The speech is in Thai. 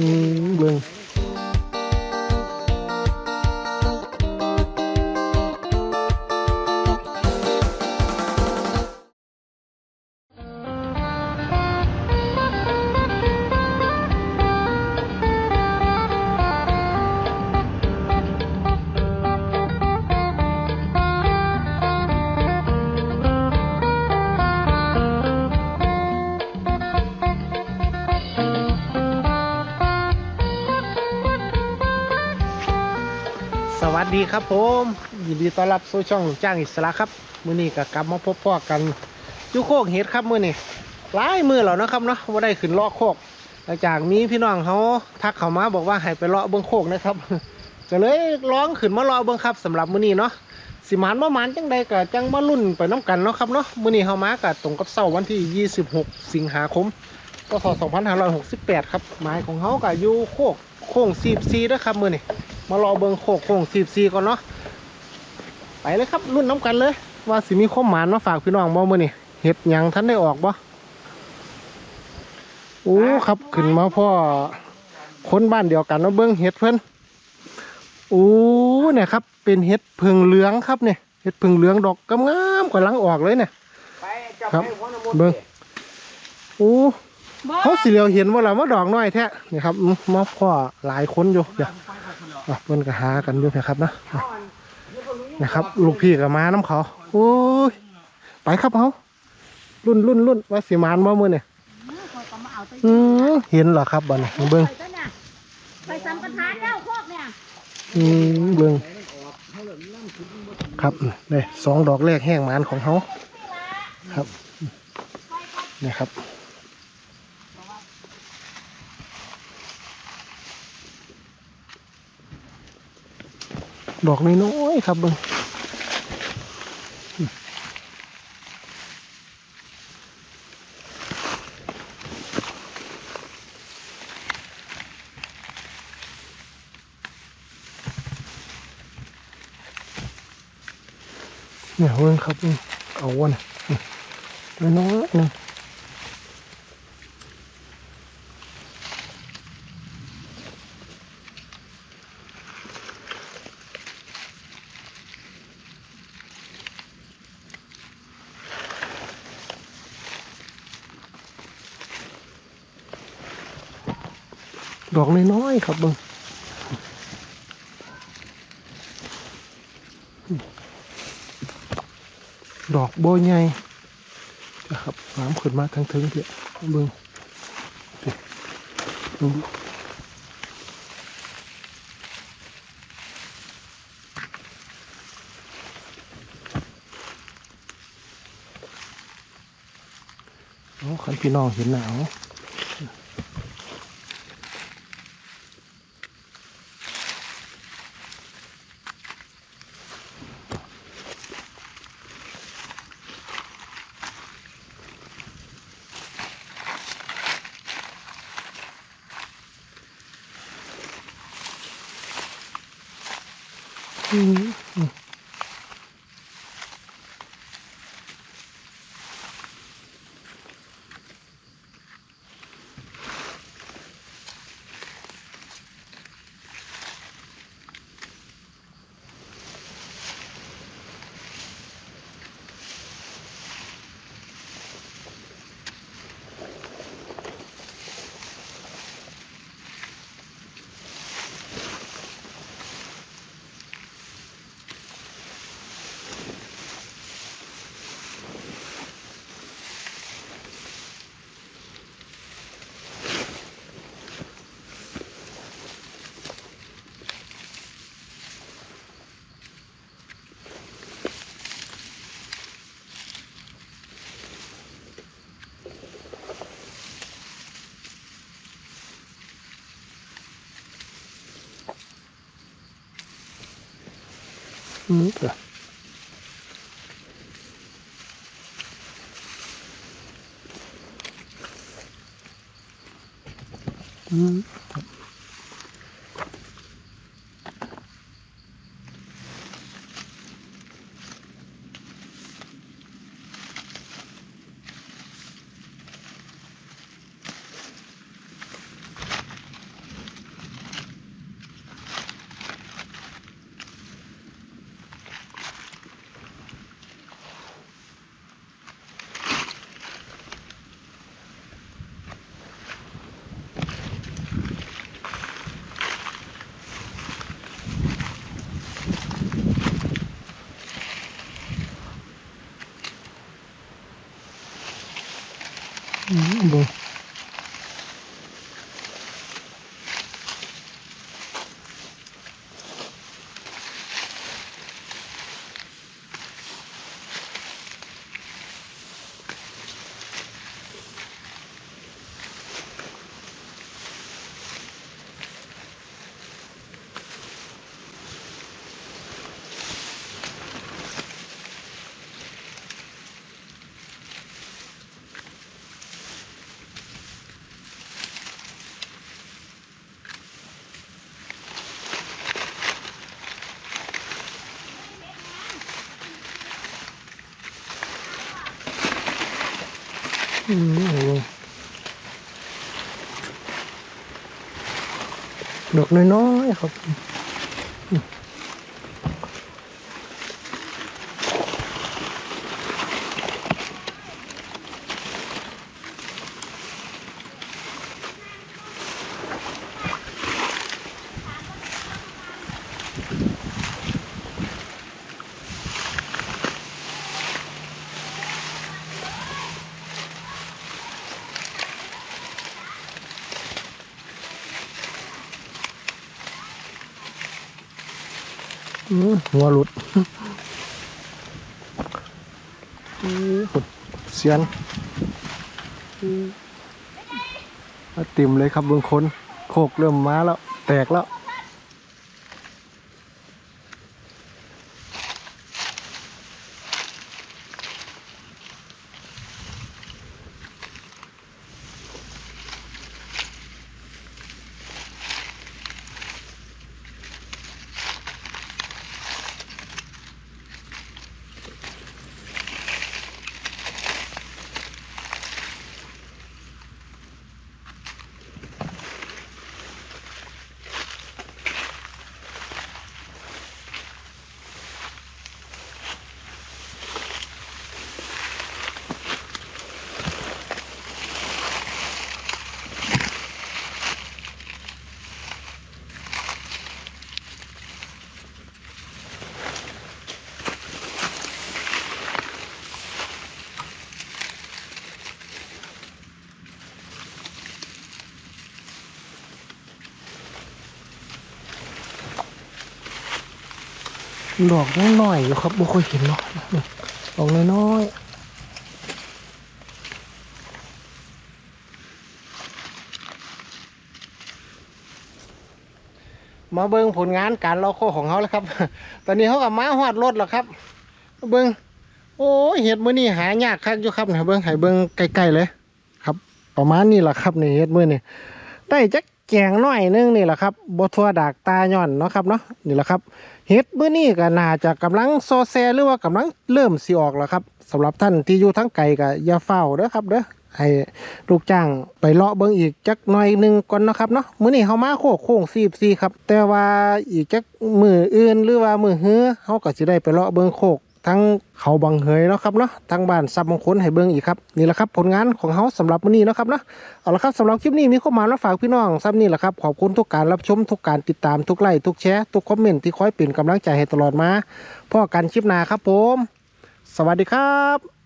อืมเบิ่ง ดีครับผมยินดีต้อนรับสู่ช่องจ้างอิสระครับมื้อนี้ก็กลับมาพบพ่อกันยูโคกเห็ดครับมื้อนี้หลายมือแล้วนะครับเนาะว่าได้ขึ้นเลาะโคกหลังจากมีพี่น้องเขาทักเขามาบอกว่าให้ไปเลาะเบื้องโคกนะครับก็เลยร้องขึ้นมาเลาะเบื้องครับสำหรับมื้อนี้เนาะสิมานบ่หมานจังใดก็จังมารุ่นไปน้กันเนาะครับเนาะมื้อนี้เฮามาก็ตรงกับเสาร์วันที่ 26 สิงหาคมพศ2568 ครับหมายของเฮาก็อยู่โคกโค้ง44เด้อครับมื้อนี้ มารอเบิงโคกโค้งสีบซีก่อนเนาะไปเลยครับรุ่นน้ำกันเลย ว่าสิมีข้อมหมานมาฝากพี่น้องบ่มื่อนี่เห็ดหยังท่านได้ออกบ่โอ้ครับขึ้นมาพ่อคนบ้านเดียวกันเนาะเบิ้งเห็ดเพิ่นโอ้เนี่ยครับ เป็นเห็ดเพิงเหลืองครับเนี่ยเห็ดเพิงเหลืองดอกกำงามๆกำลังออกเลยเนี่ยไปจับครับไปหัวน้ำมนต์เบิ่งโอ้บ่เขาสิเหลียวเห็นว่าเรามาดอกน้อยแท้นี่ครับอื้อมาพ่อหลายคนอยู่เดี๋ยวอะ เพิ่นก็หากันอยู่นะครับนะนะครับ ลูกพี่กับมาน้ำเขาโอ้ยไปครับเขารุ่นรุ่นรุ่นว่าสิมานบ่มือเนี่ยเขาก็มาเอาตัวอืมเห็นเหรอครับบ่เนี่ยเบิ้งไปซะเนี่ยไปสัมปทานแล้วพวกเนี่ยอืมเบิ้งครับนี่สองดอกแรกแห้งหมานของเขาครับนี่ครับ ดอกน้อยๆครับเบิ้งเนี่ยเบิ้งครับเอาวะนี่ยนี่น้อยๆนึง ดอกน้อยๆครับเบิ้งดอกโบใหญ่นะครับน้ำขึ้นมาทั้งถึงเพียเบิ้งดูโอ้คันพี่น้องเห็นหนาว อื มอืม Bo อืมเดี๋ยวอืมครับอืมดอกน้อยๆครับ หัวหลุดอืมเสียนอืมมาติ่มเลยครับเบื้องคน โคกเริ่มมาแล้ว แตกแล้ว ดอกน้อยๆอยู่ครับบ่ค่อยเห็นเนาะดอกน้อยๆมาเบิ่งผลงานการลอกโคของเขาแล้วครับ ตอนนี้เขากับม้าหอดรถแล้วครับ เบิ่งโอ้เห็ดมื้อนี้หายากคักอยู่ครับเนี่ยเบิ่งให้เบิ่งใกล้ๆเลย ครับ ประมาณนี้แหละครับนี่เห็ดมื้อนี้ได้จัก แกงน้อยนึงนี่แหละครับบทัวดากตาย่อนเนาะครับเนาะนี่แหละครับเฮ็ดมื้อนี้ก็น่าจะกำลังโซแซหรือว่ากำลังเริ่มสิออกแล้วครับสำหรับท่านที่อยู่ทั้งไกลก็อย่าเฝ้าเด้อครับเด้อให้ลูกจ้างไปเลาะเบิ่งอีกจักหน่อยนึงก่อนเนาะครับเนาะมื้อนี้เฮามาโคกโค้ง44ครับ แต่ว่าอีกจักมื้ออื่นหรือว่ามื้อฮื้อเฮาก็สิได้ไปเลาะเบิ่งโคก ทั้งเขาบังเหยเนาะครับเนาะทั้งบ้านซับมงคลให้เบิ้งอีกครับนี่แหละครับผลงานของเฮาสำหรับมื้อนี้เนาะครับเนาะเอาละครับสำหรับคลิปนี้มีข้อมูลมาฝากพี่น้องซับนี่แหละครับขอบคุณทุกการรับชมทุกการติดตามทุกไลค์ทุกแชร์ทุกคอมเมนต์ที่คอยเป็นกำลังใจให้ตลอดมาพ่อกันคลิปหน้าครับผม สวัสดีครับ